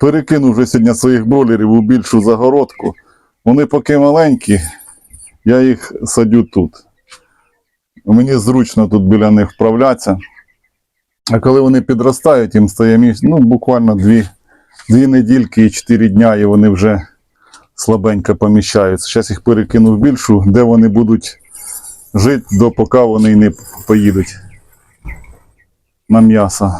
перекинув вже сьогодні своїх бройлерів у більшу загородку. Вони поки маленькі, я їх садю тут. Мені зручно тут біля них вправлятися. А коли вони підростають, їм стає місць, ну, буквально дві, дві недільки і чотири дня, і вони вже слабенько поміщаються. Зараз їх перекину в більшу, де вони будуть жити, допоки вони не поїдуть на м'ясо.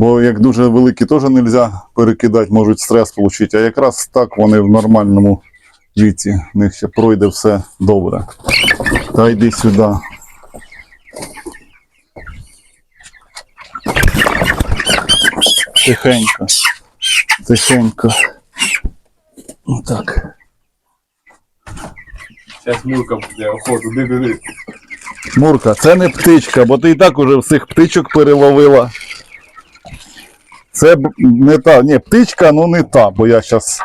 Бо як дуже великі теж не можна перекидати, можуть стрес отримати. А якраз так вони в нормальному віці. В них ще пройде все добре. Та йди сюди. Тихенько. Тихенько. Отак. Зараз Мурка буде охоту, диви. Мурка, це не птичка, бо ти і так уже всіх птичок переловила. Це не та, ні, птичка, ну не та, бо я зараз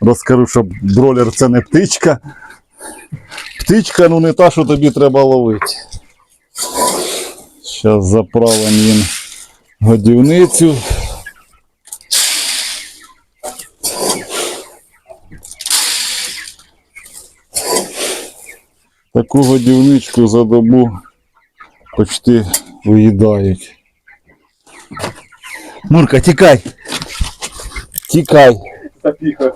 розкажу, що бролер це не птичка. Птичка, ну не та, що тобі треба ловити. Зараз заправимо їм годівницю. Таку годівничку за добу почти виїдають. Мурка, тікай! Тікай!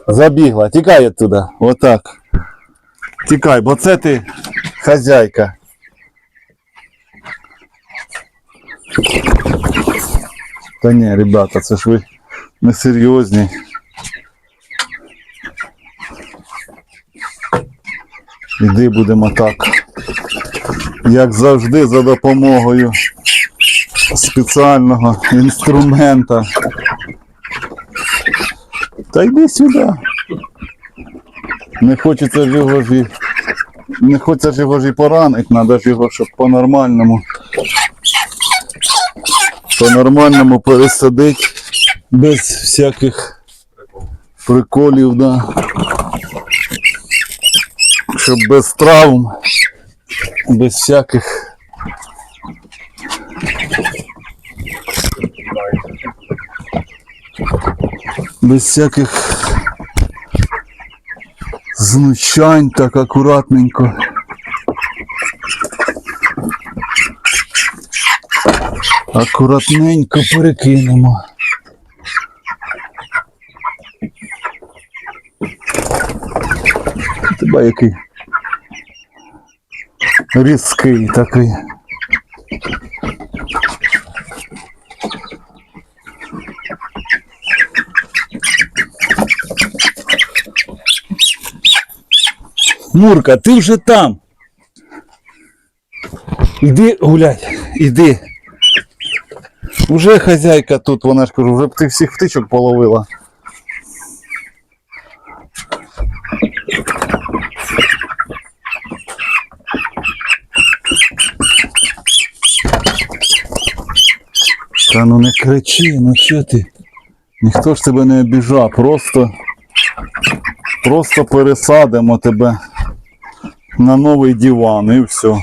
Забігла, тікай оттуда. Отак. Тікай, бо це ти хазяйка. Та ні, ребята, це ж ви не серйозні. Іди будемо так. Як завжди, за допомогою спеціального інструмента. Та йди сюди. Не хочеться ж його ж. Не хочеться ж його ж поранити, треба ж його, щоб по-нормальному. По-нормальному пересадити без всяких приколів, да. Щоб без травм, без всяких без всяких знущань, так акуратненько. Акуратненько перекинемо. Тебе який різкий такий. Мурка, ти вже там. Іди гуляй, іди. Уже хазяйка тут, вона ж кажу, вже б ти всіх птичок половила. Та ну не кричи, ну що ти? Ніхто ж тебе не обіжав, просто, просто пересадимо тебе на новый диван и все.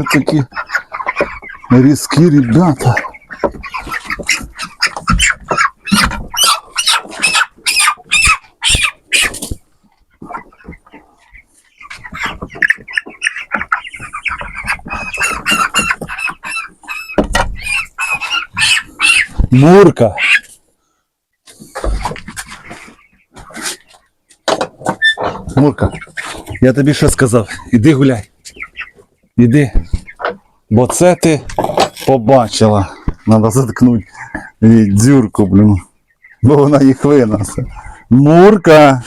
Це такі різкі ребята. Мурка. Мурка, я тобі що сказав? Іди гуляй. Іди. Бо це ти побачила. Треба заткнути дзюрку, блін. Бо вона їх винесе. Мурка.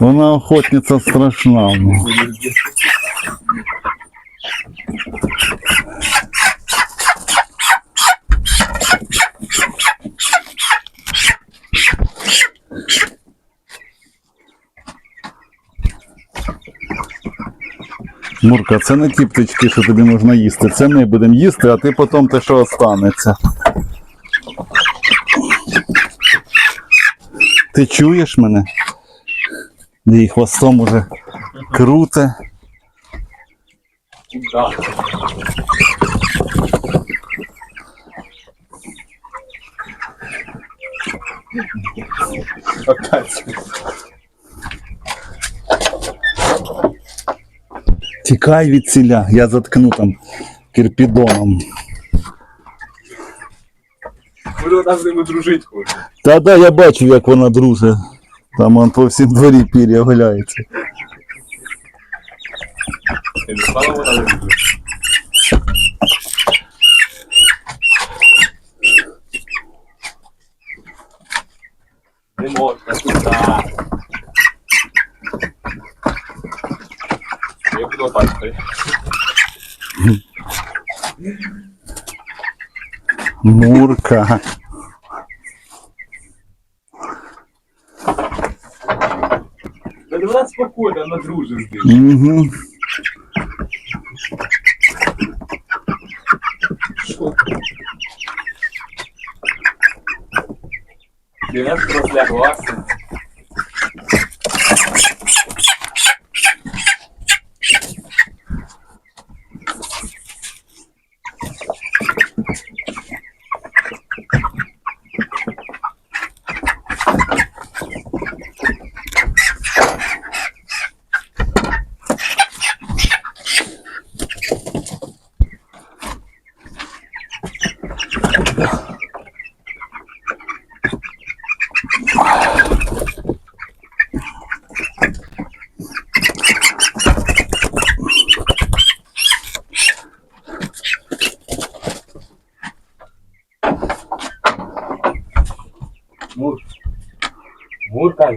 Вона охотниця страшна. Мурка, це не ті птички, що тобі можна їсти. Це ми будемо їсти, а ти потім те, що останеться. Ти чуєш мене? Її хвостом уже круте. Опять. Тікай від ціля, я заткну там кирпідоном. Вона з ними дружить хоче. Та да, я бачив, як вона друже. Там он по всім дворі пір'я гуляється. Не можна туди. Я буду отак стояти. Мурка. Та вона спокійна, вона дружить з ним. Угу. Що? Вона ж розляглася.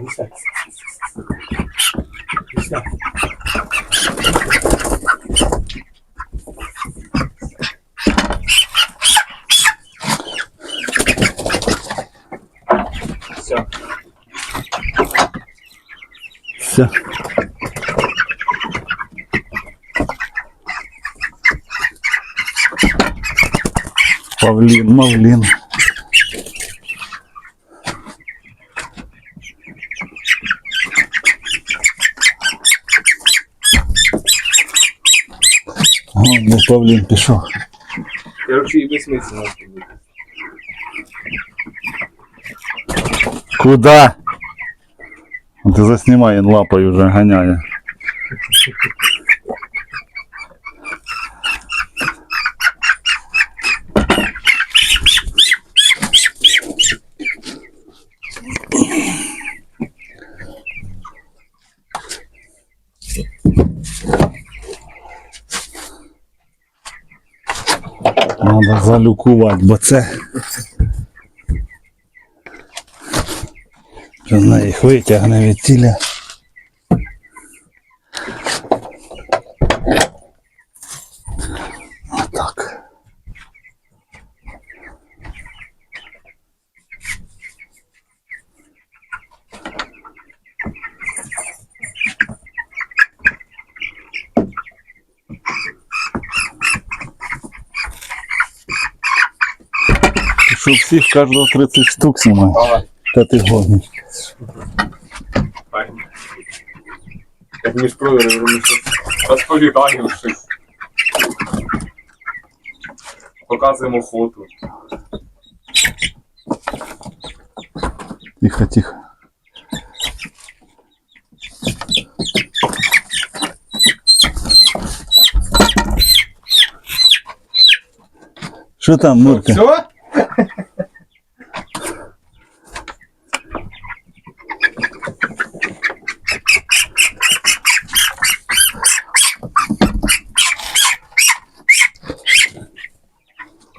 Мурка, іди сюди. Іди сюди. Все. Все. Павлін, Мавлін. Ну Павлін пішов. Короче, і безсмисленно тобі. Куда? Ти заснімай, він лапою вже ганяє. Залюкувати, бо це. Вона їх витягне від тіля. Що всіх кожного 30 штук? Давай. Та ти. Файно. Як між вони щось розповідаємо щось. Показуємо фото. Тихо, тихо. Що там, Мурка? Все?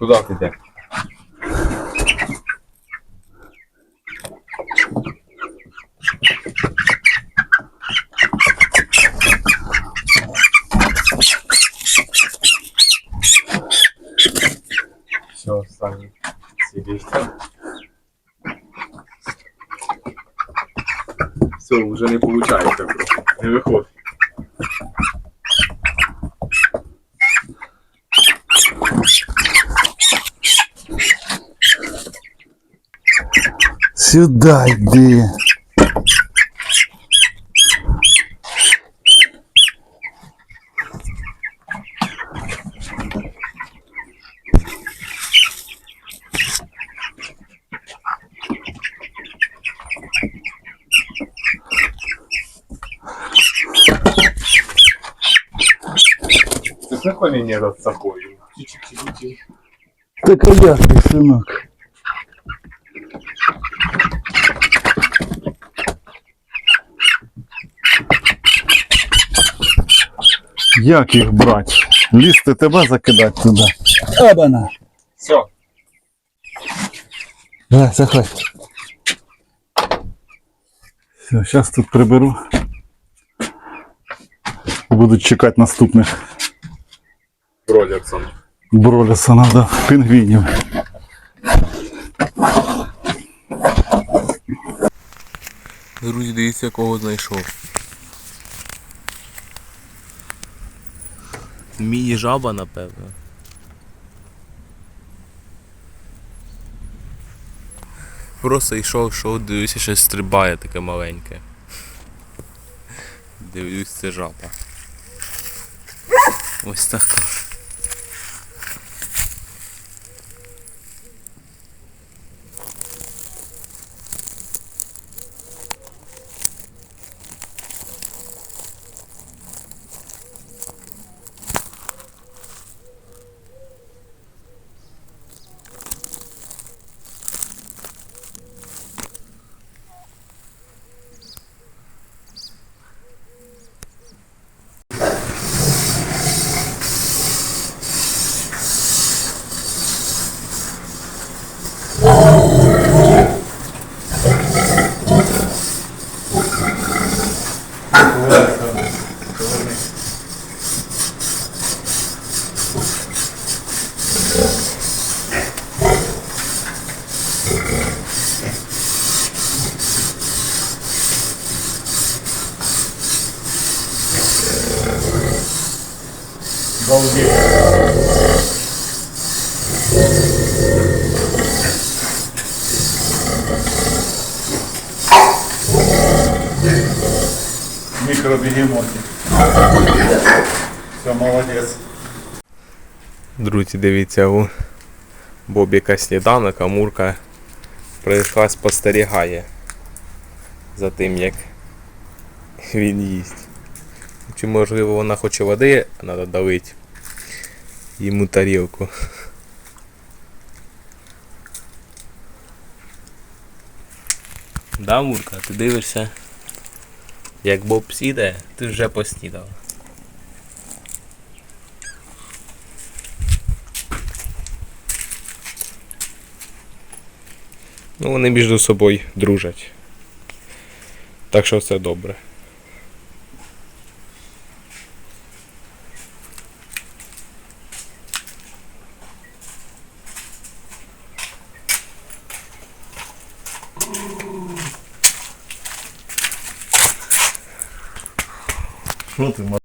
Ти йдеш? Все, Саня, сидишь там. Все, уже не получается. Не виходить. Сюди йди. Ты ж наклонение над собой. Так а як ти, синок? Як їх брати? Лізти тебе закидати туди. Абана. Все. Давай, заходь. Все, зараз тут приберу. Будуть чекати наступних Бродерсон. Бролісона, да, пінгвінів. Друзі, дивіться, кого знайшов. Мій жаба, напевно. Просто йшов, йшов, дивлюся, щось стрибає таке маленьке. Дивлюсь, це жаба. Ось така. Мікробігемоти. Все, молодець. Друзі, дивіться, у Бобіка сніданок, а Мурка прийшла спостерігає за тим, як він їсть. Чи можливо вона хоче води, треба долити йому тарілку. Да, Мурка, ти дивишся, як Боб сіде, ти вже поснідав. Ну, вони між собою дружать. Так що все добре.